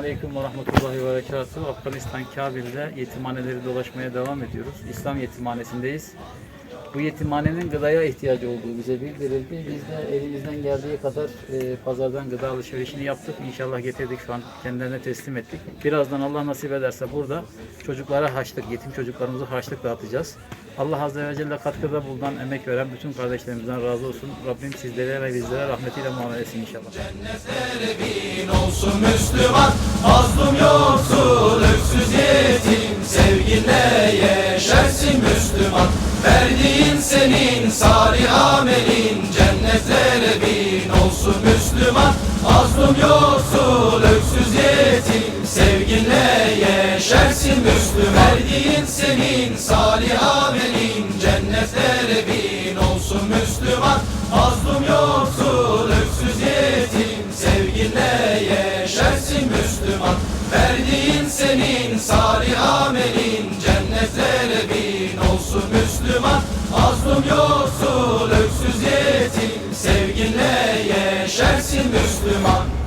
Aleyküm ve Rahmetullahi ve Berekatuhu. Afganistan Kabil'de yetimhaneleri dolaşmaya devam ediyoruz. İslam yetimhanesindeyiz. Bu yetimhanenin gıdaya ihtiyacı olduğu bize bildirildi. Biz de elimizden geldiği kadar e, pazardan gıda alışverişini yaptık. İnşallah getirdik şu an kendilerine teslim ettik. Birazdan Allah nasip ederse burada çocuklara haçlık, yetim çocuklarımıza haçlık dağıtacağız. Allah Azze ve Celle katkıda bulunan, emek veren bütün kardeşlerimizden razı olsun. Rabbim sizlere ve bizlere rahmetiyle muamele inşallah. Bin olsun Müslüman Mazlum yoksul öksüz yetim Sevginle yeşersin Müslüman. Verdiğin senin salih amelin Cennetlere bin olsun Müslüman. Mazlum yoksul öksüz yetim Sevginle yeşersin Müslüman. Verdiğin senin salih amelin Cennetlere bin olsun Müslüman. Mazlum yoksul öksüz yetim Sevginle yeşersin Müslüman Verdiğin senin salih amelin Cennetlere bin olsun Müslüman. Mazlum yoksul öksüz yetim Sevginle yeşersin Müslüman